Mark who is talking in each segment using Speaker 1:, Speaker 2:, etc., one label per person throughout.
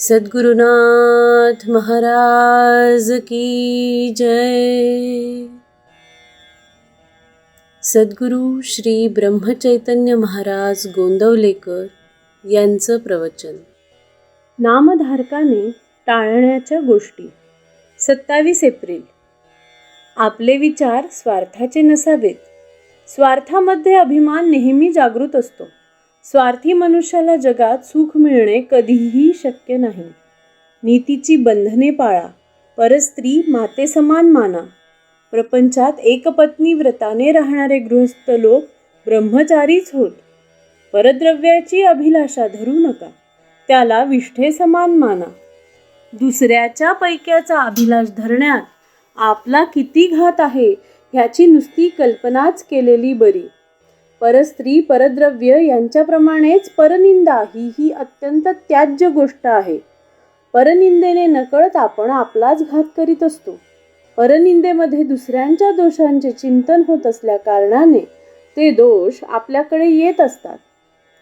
Speaker 1: सद्गुरुनाथ महाराज की जय। सद्गुरु श्री ब्रह्मचैतन्य महाराज गोंदवलेकर यांचं प्रवचन. नामधारकाने टाळण्याच्या गोष्टी. सत्तावीस एप्रिल. आपले विचार स्वार्थाचे नसावेत. स्वार्थामध्ये अभिमान नेहमी जागृत असतो. स्वार्थी मनुष्याला जगात सुख मिळणे कधीही शक्य नाही. नीतीची बंधने पाळा परस्त्री माते समान माना. प्रपंचात एकपत्नी व्रताने राहणारे गृहस्थ लोक ब्रह्मचारीच होत. परद्रव्याची अभिलाषा धरू नका त्याला विष्ठे समान माना. दुसऱ्याच्या पैक्याचा अभिलाष धरण्यात आपला किती घात आहे ह्याची नुसती कल्पनाच केलेली बरी. परस्त्री परद्रव्य यांच्याप्रमाणेच परनिंदा ही ही अत्यंत त्याज्य गोष्ट आहे. परनिंदेने नकळत आपण आपलाच घात करीत असतो. परनिंदेमध्ये दुसऱ्यांच्या दोषांचे चिंतन होत असल्या कारणाने ते दोष आपल्याकडे येत असतात.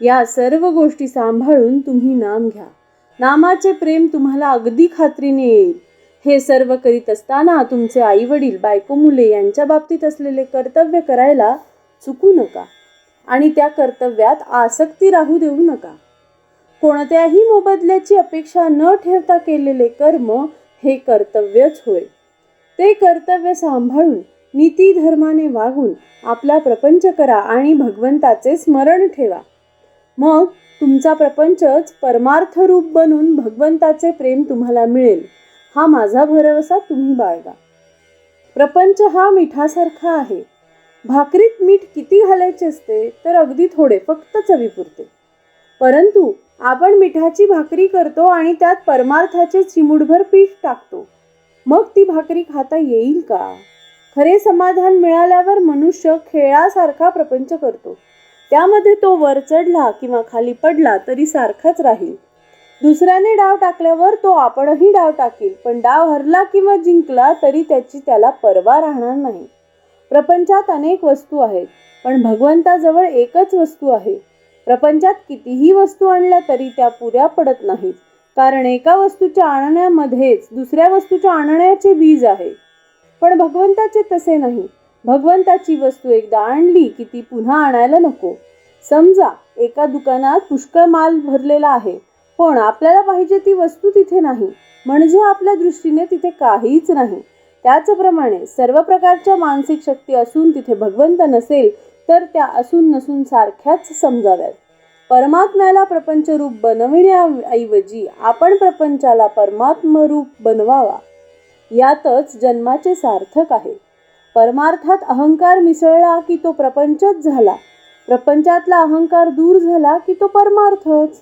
Speaker 1: या सर्व गोष्टी सांभाळून तुम्ही नाम घ्या. नामाचे प्रेम तुम्हाला अगदी खात्रीने येईल. हे सर्व करीत असताना तुमचे आई वडील बायको मुले यांच्या बाबतीत असलेले कर्तव्य करायला चुकू नका. आणि त्या कर्तव्यात आसक्ती राहू देऊ नका. कोणत्याही मोबदल्याची अपेक्षा न ठेवता केलेले कर्म हे कर्तव्यच होय. ते कर्तव्य सांभाळून नीती धर्माने वागून आपला प्रपंच करा आणि भगवंताचे स्मरण ठेवा. मग तुमचा प्रपंचच परमार्थ रूप बनून भगवंताचे प्रेम तुम्हाला मिळेल. हा माझा भरवसा तुम्ही बाळगा. प्रपंच हा मिठासारखा आहे. भाकरीत मीठ किती घालायचे असते तर अगदी थोडे फक्त चवीपुरते परंतु. आपण मिठाची भाकरी करतो आणि त्यात परमार्थाचे चिमुडभर पीठ टाकतो. मग ती भाकरी खाता येईल का? खरे समाधान मिळाल्यावर मनुष्य खेळासारखा प्रपंच करतो. त्यामध्ये तो वर चढला किंवा खाली पडला तरी सारखाच राहील. दुसऱ्याने डाव टाकल्यावर तो आपणही डाव टाकेल पण डाव हरला किंवा जिंकला तरी त्याची त्याला पर्वा राहणार नाही. प्रपंचात अनेक वस्तू आहेत पण भगवंताजवळ एकच वस्तू आहे. प्रपंचात कितीही वस्तू आणल्या तरी त्या पुऱ्या पडत नाहीत कारण एका वस्तूच्या आणण्यामध्येच दुसऱ्या वस्तूच्या आणण्याचे बीज आहे. पण भगवंताचे तसे नाही. भगवंताची वस्तू एकदा आणली की ती पुन्हा आणायला नको. समजा एका दुकानात पुष्कळ माल भरलेला आहे पण आपल्याला पाहिजे ती वस्तू तिथे नाही. म्हणजे आपल्या दृष्टीने तिथे काहीच नाही. त्याचप्रमाणे सर्व प्रकारच्या मानसिक शक्ती असून तिथे भगवंत नसेल तर त्या असून नसून सारख्याच समजाव्यात. परमात्म्याला प्रपंचरूप बनविण्याऐवजी आपण प्रपंचाला परमात्मरूप बनवावा यातच जन्माचे सार्थक आहे. परमार्थात अहंकार मिसळला की तो प्रपंचच झाला प्रपंचातला अहंकार दूर झाला की तो परमार्थच.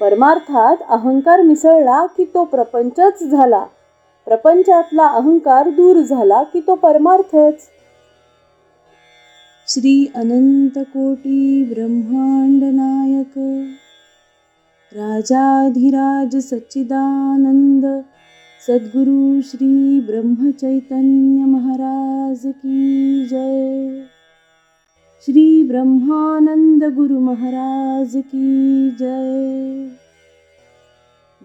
Speaker 1: परमार्थात अहंकार मिसळला की तो प्रपंचच झाला प्रपंचातला अहंकार दूर झाला की तो परमार्थच. श्री अनंत कोटी ब्रह्मांड नायक राजाधिराज सच्चिदानंद सद्गुरु श्री ब्रह्मचैतन्य महाराज की जय. श्री ब्रह्मानंद गुरु महाराज की जय.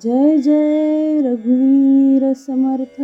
Speaker 1: जय जय रघुवीर समर्थ।